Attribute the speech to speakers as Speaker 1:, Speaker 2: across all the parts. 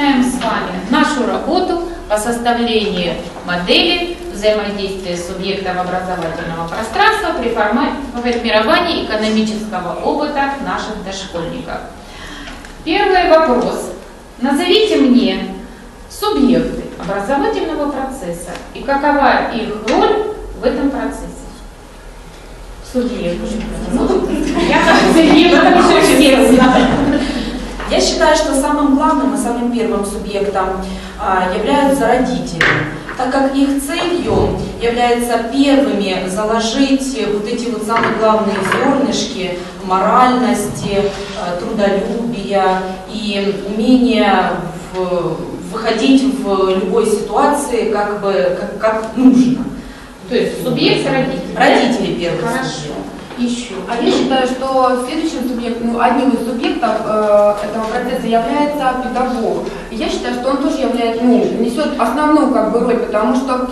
Speaker 1: начинаем с вами нашу работу по составлению модели взаимодействия субъектов образовательного пространства при формировании экономического опыта наших дошкольников. Первый вопрос. Назовите мне субъекты образовательного процесса и какова их роль в этом процессе. Субъекты. Я как субъект, потому что все знают.
Speaker 2: Я считаю, что самым главным и самым первым субъектом а, являются родители, так как их целью является первыми заложить вот эти вот самые главные зернышки моральности, а, трудолюбия и умения в- выходить в любой ситуации как бы как, как нужно.
Speaker 1: То есть субъект родитель.
Speaker 2: Родители первые.
Speaker 1: Хорошо. Еще.
Speaker 3: А я считаю, что следующим субъектом, ну, одним из субъектов э, этого процесса является педагог. И я считаю, что он тоже является, ну, несет основную как бы роль, потому что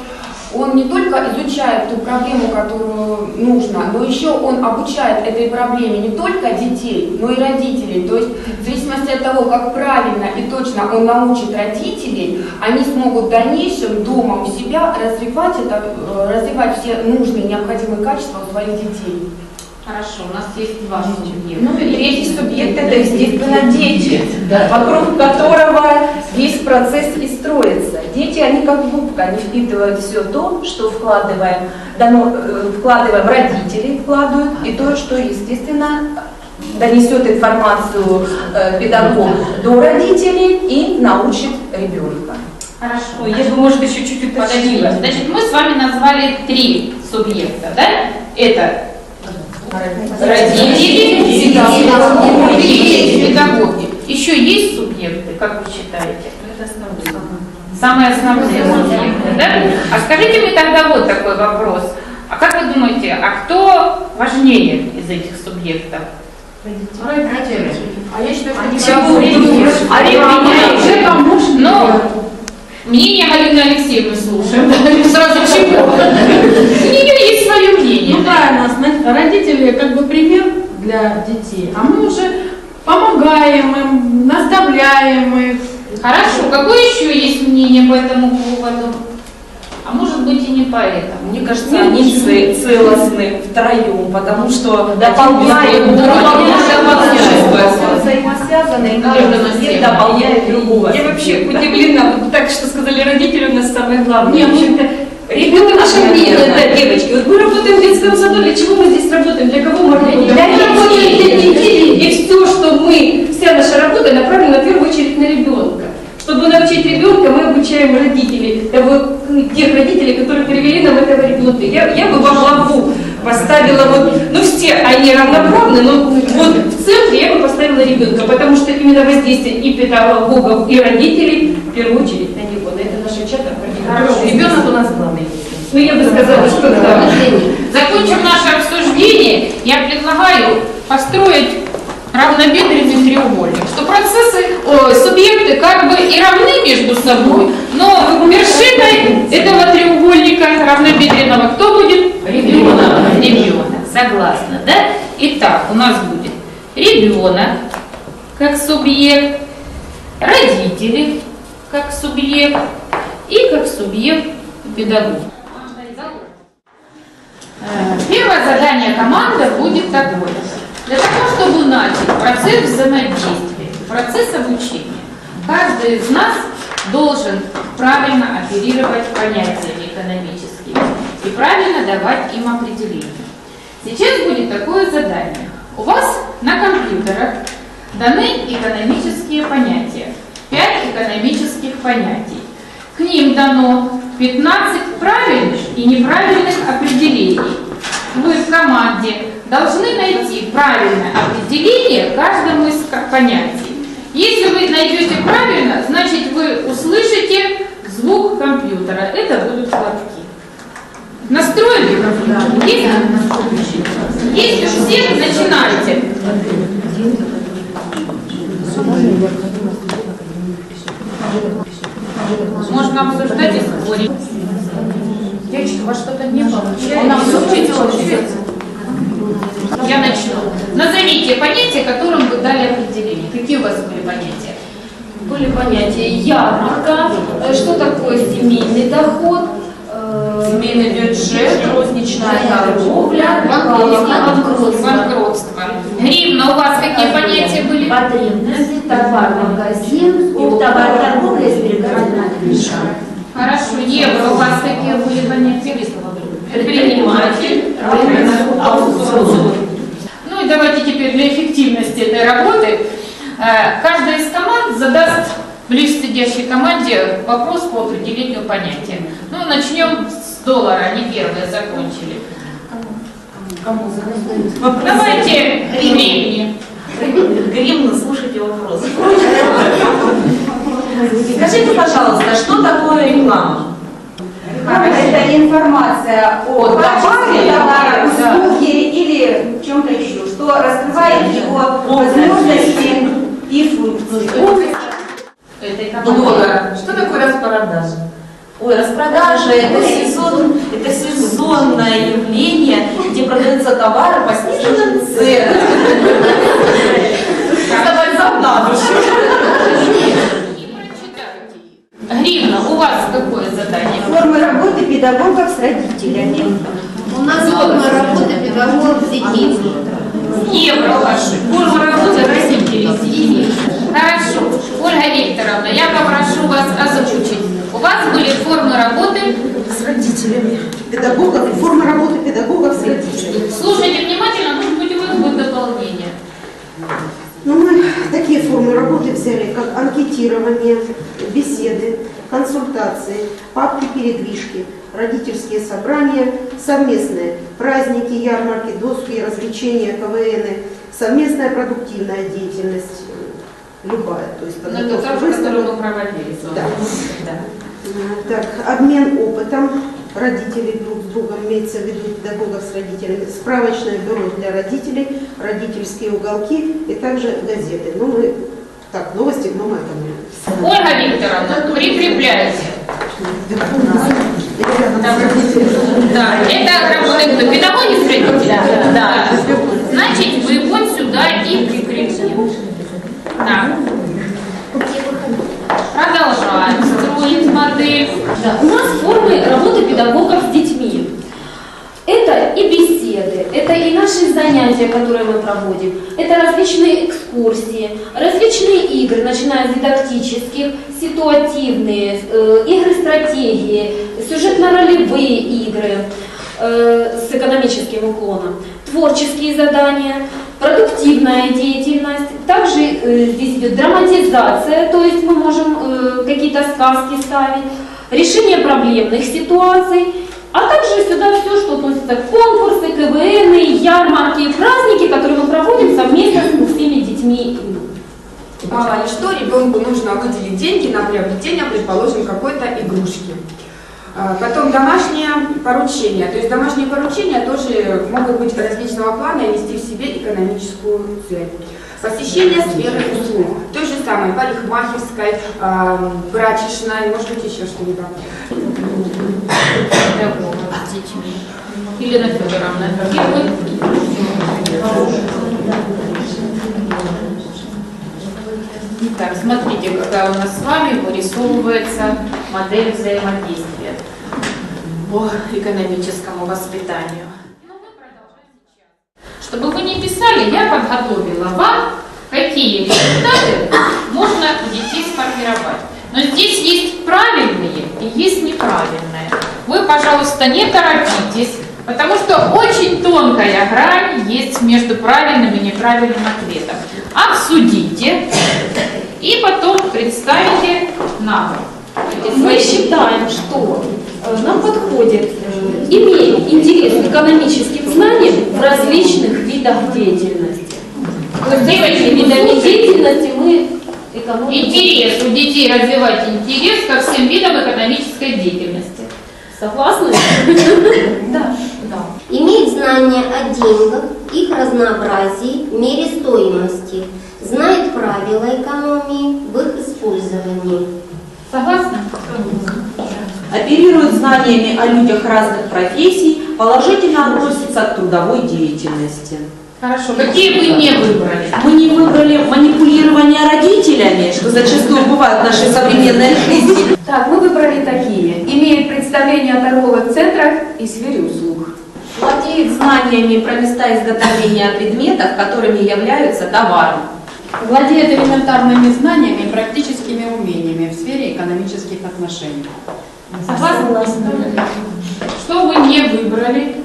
Speaker 3: он не только изучает ту проблему, которую нужно, но еще он обучает этой проблеме не только детей, но и родителей. То есть в зависимости от того, как правильно и точно он научит родителей, они смогут в дальнейшем дома у себя развивать, это, э, развивать все нужные, необходимые качества у своих детей.
Speaker 1: Хорошо, у нас есть два субъекта.
Speaker 4: Ну и третий субъект это, естественно, дети, вокруг которого весь процесс и строится. Дети, они как губка, они впитывают все то, что вкладываем, дано, э, вкладываем родители, вкладывают, и то, что, естественно, донесет информацию э, педагог до родителей и научит ребенка.
Speaker 1: Хорошо.
Speaker 5: Я бы, может, еще чуть-чуть уточнила.
Speaker 1: Значит, мы с вами назвали три субъекта, да? Это родители, педагоги педагоги. Еще есть субъекты, как вы считаете? Самые основные субъекты, да? А скажите мне тогда вот такой вопрос. А как вы думаете, а кто важнее из этих субъектов?
Speaker 3: Родители. А я считаю, что
Speaker 5: Чего?
Speaker 3: педагог-
Speaker 5: А ребенок?
Speaker 1: Но мнение Галины Алексеевны слушаем. Сразу чего? У нее есть свое мнение.
Speaker 6: Ну правильно, родители как бы пример для детей, а мы уже помогаем им, наставляем их.
Speaker 1: Хорошо, какое еще есть мнение по этому поводу? А может быть и не по этому.
Speaker 2: Мне кажется, они це- целостны втроем, потому что
Speaker 4: Дополняют друг друга. Взаимосвязаны, и
Speaker 2: да.
Speaker 4: дополняет другого.
Speaker 5: Я вообще удивлена, вот так что сказали родители, у нас самое главное.
Speaker 6: Не,
Speaker 5: В общем-то, ребенок наше мнение, да, девочки. Вот мы работаем в детском саду, для чего мы здесь работаем, для кого мы работаем?
Speaker 4: Для детей.
Speaker 5: детей. И все, что мы, вся наша работа направлена в первую очередь на ребенка. Чтобы научить ребенка, мы обучаем родителей, тех родителей, которые привели нам этого ребенка. Я, я бы во главу поставила вот, ну все они равноправны, но вот в центре я бы поставила ребенка, потому что именно воздействие и педагогов, и родителей в первую очередь на него. На это наша чата
Speaker 2: Ребенок у нас главный.
Speaker 5: Ну я бы сказала, что да.
Speaker 1: Закончим наше обсуждение. Я предлагаю построить равнобедренный треугольник, что процессы, о, субъекты как бы и равны между собой, но вершиной этого треугольника равнобедренного кто будет? Ребенок. Ребенок, согласна, да? Итак, у нас будет ребенок как субъект, родители как субъект и как субъект педагог. Э, Первое задание команды будет такое. Для того, чтобы начать процесс взаимодействия, процесс обучения, каждый из нас должен правильно оперировать понятиями экономическими и правильно давать им определение. Сейчас будет такое задание. У вас на компьютерах даны экономические понятия, 5 экономических понятий. К ним дано 15 правильных и неправильных определений. Вы в команде должны найти правильное определение каждому из понятий. Если вы найдете правильно, значит вы услышите звук компьютера. Это будут хлопки. Настроили компьютер? Есть? Если у всех, начинайте. Можно обсуждать и спорить. Девочки, у вас что-то не получается? Я начну. Назовите понятия, которым вы дали определение. Какие у вас были понятия?
Speaker 5: были понятия ярмарка, э, что такое семейный доход, э,
Speaker 2: Семейный бюджет, розничная торговля,
Speaker 5: банкротство.
Speaker 1: Банкротство. Гривна, у вас какие понятия были?
Speaker 7: Потребности, товар, магазин, оптовая торговля, сберегательная книжка.
Speaker 1: Хорошо. Евро, у вас какие были понятия? Предприниматель. Ну и давайте теперь для эффективности этой работы каждая из команд задаст ближе сидящей команде вопрос по определению понятия. Ну, начнем с доллара, они первые закончили. Давайте времени.
Speaker 2: Гривна, слушайте вопрос. Скажите, пожалуйста, что такое реклама?
Speaker 4: Это информация о товаре, товаре,
Speaker 2: да.
Speaker 4: услуге или чем-то еще, что раскрывает его возможности и функции.
Speaker 1: Этой команде.
Speaker 2: Много. Что такое распродажа? Ой, распродажа это сезон, это сезонное явление, где продаются товары по сниженным ценам. Давай
Speaker 1: Гривна, у вас какое задание?
Speaker 4: Формы работы педагогов с родителями.
Speaker 7: У нас форма работы педагогов с детьми.
Speaker 1: Евро ваши. Форма работы детьми. Хорошо. Ольга Викторовна, я попрошу вас озвучить. У вас были формы работы.
Speaker 8: с родителями. Педагогов, форма работы педагогов с родителями.
Speaker 1: Слушайте внимательно, может быть, у вас будет дополнение.
Speaker 8: Ну, мы такие формы работы взяли, как анкетирование, беседы, консультации, папки-передвижки, родительские собрания, совместные праздники, ярмарки, досуги, развлечения, КВН, совместная продуктивная деятельность, э, любая, то есть
Speaker 1: Ну, это та, которую мы проводили.
Speaker 8: Да.
Speaker 1: Да.
Speaker 8: Так, обмен опытом родителей друг с другом, имеется в виду педагогов с родителями, справочное бюро для родителей, родительские уголки и также газеты. Ну, мы, так, новости в новом этом.
Speaker 1: Ольга Викторовна, прикрепляйте. Да, это работает? Педагоги с родителями? Да. Значит, вы вот сюда и прикрепим. Так. Продолжаем строить модель.
Speaker 5: Да, у нас формы работы педагогов с детьми. Это и беседы, это и наши занятия, которые мы проводим, это различные экскурсии, различные игры, начиная с дидактических, ситуативные, э, игры стратегии, сюжетно-ролевые игры э, с экономическим уклоном, творческие задания, продуктивная деятельность. Также э, здесь идет драматизация, то есть мы можем э, какие-то сказки ставить, решение проблемных ситуаций, а также сюда все, что относится к конкурсы, КВН, ярмарки, праздники, которые мы проводим совместно с всеми детьми.
Speaker 3: Ли что, ребенку нужно выделить деньги на приобретение, предположим, какой-то игрушки. А, Потом домашние поручения. То есть домашние поручения тоже могут быть различного плана и нести в себе экономическую цель. Посещение сферы услуг. Той же самой парикмахерской, а, прачечной, может быть еще что-либо.
Speaker 1: Елена Федоровна, и вы? Итак, смотрите, какая у нас с вами вырисовывается модель взаимодействия по экономическому воспитанию. Ну. Чтобы вы не писали, я подготовила вам, какие результаты можно у детей сформировать. Но здесь есть правильные и есть неправильные. Вы, пожалуйста, не торопитесь, потому что очень тонкая грань есть между правильным и неправильным ответом. Обсудите и потом представите нам.
Speaker 5: Мы считаем, что э, нам подходит э, иметь интерес к экономическим знаниям в различных видах деятельности. То есть этими видами деятельности мы экономим.
Speaker 1: Интерес у детей развивать интерес ко всем видам экономической деятельности.
Speaker 5: Согласны?
Speaker 7: Да. Иметь знания о деньгах, их разнообразии, мере стоимости. Знает правила экономии в их использовании.
Speaker 1: Согласны?
Speaker 2: Оперирует знаниями о людях разных профессий, положительно относится к трудовой деятельности.
Speaker 1: Хорошо. Какие вы не выбрали?
Speaker 2: Мы не выбрали манипулирование родителями, что зачастую бывает в нашей современной жизни.
Speaker 3: Так, мы выбрали такие. Имеет представление о торговых центрах и сфере услуг.
Speaker 4: Владеет знаниями про места изготовления предметов, которыми являются товары.
Speaker 6: Владеет элементарными знаниями и практическими умениями экономических отношений.
Speaker 1: Согласны? Что вы не выбрали?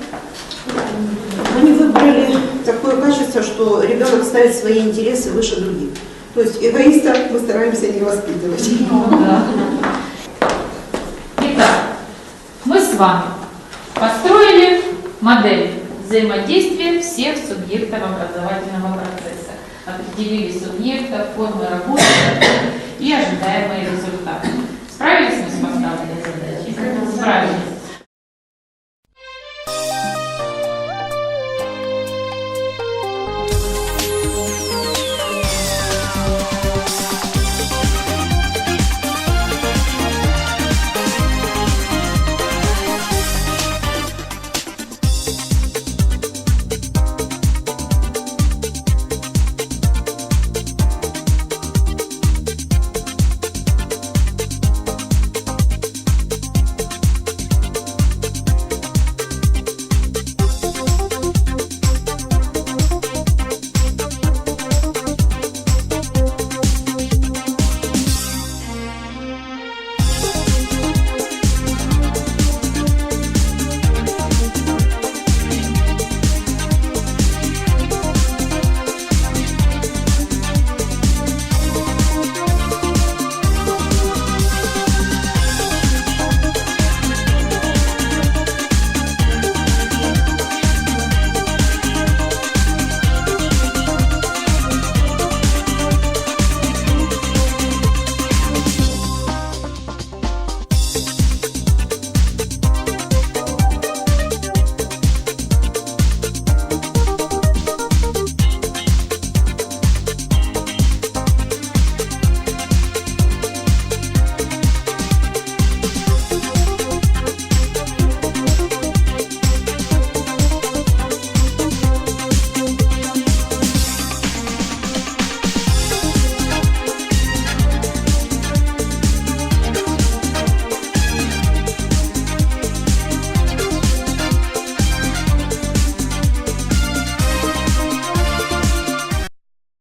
Speaker 8: Мы не выбрали такое качество, что ребенок ставит свои интересы выше других. То есть эгоиста мы стараемся не воспитывать.
Speaker 1: Итак, мы с вами построили модель взаимодействия всех субъектов образовательного процесса. Определили субъектов, формы работы и ожидаемые результаты.